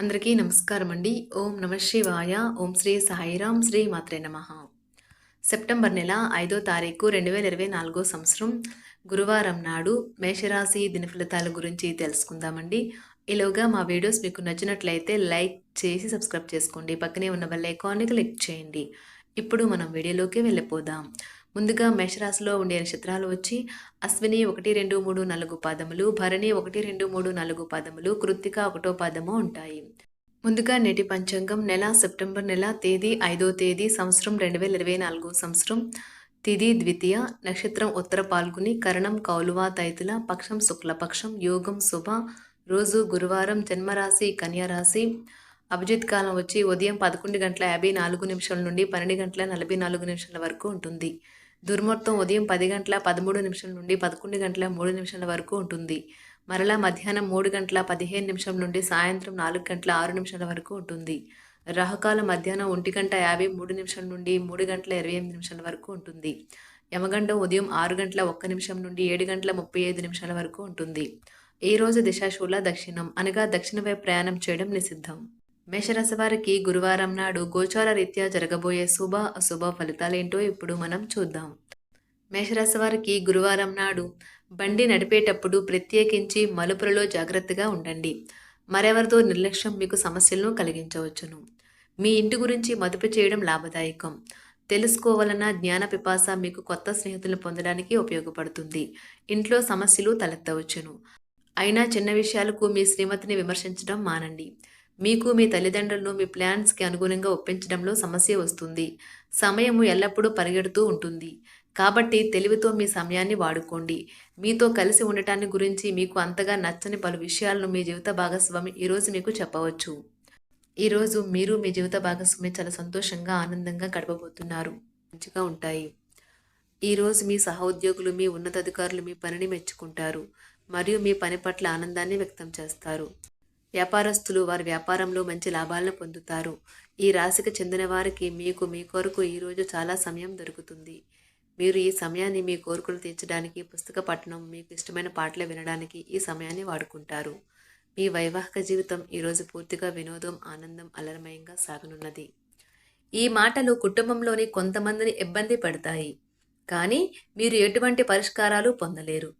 అందరికీ నమస్కారం అండి ఓం నమ శివాయ. ఓం శ్రీ సాయిరాం శ్రీ మాత్రే నమ. సెప్టెంబర్ నెల ఐదో తారీఖు రెండు వేల ఇరవై నాలుగో సంవత్సరం గురువారం నాడు మేషరాశి దినఫలితాల గురించి తెలుసుకుందామండి. ఈలోగా మా వీడియోస్ మీకు నచ్చినట్లయితే లైక్ చేసి సబ్స్క్రైబ్ చేసుకోండి. పక్కనే ఉన్న బెల్ ఐకాన్ని క్లిక్ చేయండి. ఇప్పుడు మనం వీడియోలోకి వెళ్ళిపోదాం. ముందుగా మేషరాశిలో ఉండే నక్షత్రాలు వచ్చి అశ్విని ఒకటి రెండు మూడు నాలుగు పాదములు భరణి ఒకటి రెండు మూడు నాలుగు పాదములు కృత్తిక ఒకటో పాదము ఉంటాయి. ముందుగా నేటి పంచాంగం నెల సెప్టెంబర్ నెల తేదీ ఐదో తేదీ సంవత్సరం రెండు వేల ఇరవై నాలుగు సంవత్సరం. తిది ద్వితీయ నక్షత్రం ఉత్తర పాల్గొని కరణం కౌలువా తైతుల పక్షం శుక్లపక్షం యోగం శుభ. రోజు గురువారం జన్మరాశి కన్యారాశి. అభిజిత్ కాలం వచ్చి ఉదయం పదకొండు గంటల యాభై నాలుగు నిమిషాల నుండి పన్నెండు గంటల నలభై నాలుగు నిమిషాల వరకు ఉంటుంది. దుర్ముహూర్తం ఉదయం పది గంటల పదమూడు నిమిషం నుండి పదకొండు గంటల మూడు నిమిషాల వరకు ఉంటుంది. మరలా మధ్యాహ్నం మూడు గంటల పదిహేను నిమిషం నుండి సాయంత్రం నాలుగు గంటల ఆరు నిమిషాల వరకు ఉంటుంది. రాహుకాలం మధ్యాహ్నం ఒంటి గంట యాభై మూడు నిమిషం నుండి మూడు గంటల ఇరవై ఎనిమిది నిమిషాల వరకు ఉంటుంది. యమగండం ఉదయం ఆరు గంటల ఒక్క నిమిషం నుండి ఏడు గంటల ముప్పై ఐదు నిమిషాల వరకు ఉంటుంది. ఈ రోజు దిశాశూల దక్షిణం అనగా దక్షిణ వైపు ప్రయాణం చేయడం నిషిద్ధం. మేషరాశి వారికి గురువారం నాడు గోచార రీత్యా జరగబోయే శుభ అశుభ ఫలితాలేంటో ఇప్పుడు మనం చూద్దాం. మేషరాశి వారికి గురువారం నాడు బండి నడిపేటప్పుడు ప్రత్యేకించి మలుపులలో జాగ్రత్తగా ఉండండి. మరెవరితో నిర్లక్ష్యం మీకు సమస్యలను కలిగించవచ్చును. మీ ఇంటి గురించి మదుపు చేయడం లాభదాయకం. తెలుసుకోవాలన్న జ్ఞాన పిపాస మీకు కొత్త స్నేహితులను పొందడానికి ఉపయోగపడుతుంది. ఇంట్లో సమస్యలు తలెత్తవచ్చును. అయినా చిన్న విషయాలకు మీ శ్రీమతిని విమర్శించడం మానండి. మీకు మీ తల్లిదండ్రులను మీ ప్లాన్స్కి అనుగుణంగా ఒప్పించడంలో సమస్య వస్తుంది. సమయము ఎల్లప్పుడూ పరిగెడుతూ ఉంటుంది. కాబట్టి తెలివితో మీ సమయాన్ని వాడుకోండి. మీతో కలిసి ఉండటాన్ని గురించి మీకు అంతగా నచ్చని పలు విషయాలను మీ జీవిత భాగస్వామి ఈరోజు మీకు చెప్పవచ్చు. ఈరోజు మీరు మీ జీవిత భాగస్వామి చాలా సంతోషంగా ఆనందంగా గడపబోతున్నారు. మంచిగా ఉంటాయి. ఈరోజు మీ సహోద్యోగులు మీ ఉన్నతాధికారులు మీ పనిని మెచ్చుకుంటారు. మరియు మీ పని పట్ల ఆనందాన్ని వ్యక్తం చేస్తారు. వ్యాపారస్తులు వారి వ్యాపారంలో మంచి లాభాలను పొందుతారు. ఈ రాశికి చెందిన వారికి మీకు మీ కొరకు ఈరోజు చాలా సమయం దొరుకుతుంది. మీరు ఈ సమయాన్ని మీ కోరికలు తీర్చడానికి పుస్తక పఠనం మీకు ఇష్టమైన పాటలు వినడానికి ఈ సమయాన్ని వాడుకుంటారు. మీ వైవాహిక జీవితం ఈరోజు పూర్తిగా వినోదం ఆనందం అలరమయంగా సాగనున్నది. ఈ మాటలు కుటుంబంలోని కొంతమందిని ఇబ్బంది పెడతాయి. కానీ మీరు ఎటువంటి పరిష్కారాలు పొందలేరు.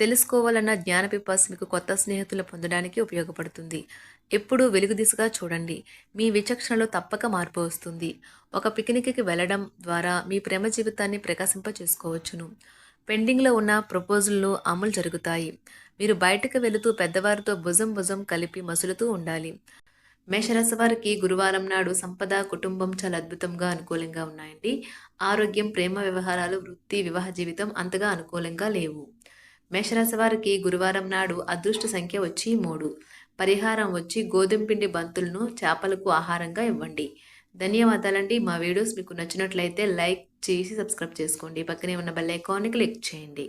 తెలుసుకోవాలన్న జ్ఞాన పిపాస్ మీకు కొత్త స్నేహితులు పొందడానికి ఉపయోగపడుతుంది. ఎప్పుడూ వెలుగు దిశగా చూడండి. మీ విచక్షణలో తప్పక మార్పు వస్తుంది. ఒక పిక్నిక్కి వెళ్ళడం ద్వారా మీ ప్రేమ జీవితాన్ని ప్రకాశింప చేసుకోవచ్చును పెండింగ్లో ఉన్న ప్రపోజల్లు అమలు జరుగుతాయి. మీరు బయటకు వెళుతూ పెద్దవారితో భుజం భుజం కలిపి మసులుతూ ఉండాలి. మేషరాశి వారికి గురువారం నాడు సంపద కుటుంబం చాలా అద్భుతంగా అనుకూలంగా ఉన్నాయండి. ఆరోగ్యం ప్రేమ వ్యవహారాలు వృత్తి వివాహ జీవితం అంతగా అనుకూలంగా లేవు. మేషరాశి వారికి గురువారం నాడు అదృష్ట సంఖ్య వచ్చి మూడు. పరిహారం వచ్చి గోధుమ పిండి బంతులను చేపలకు ఆహారంగా ఇవ్వండి. ధన్యవాదాలండి. మా వీడియోస్ మీకు నచ్చినట్లయితే లైక్ చేసి సబ్స్క్రైబ్ చేసుకోండి. పక్కనే ఉన్న బెల్ ఐకాన్ని క్లిక్ చేయండి.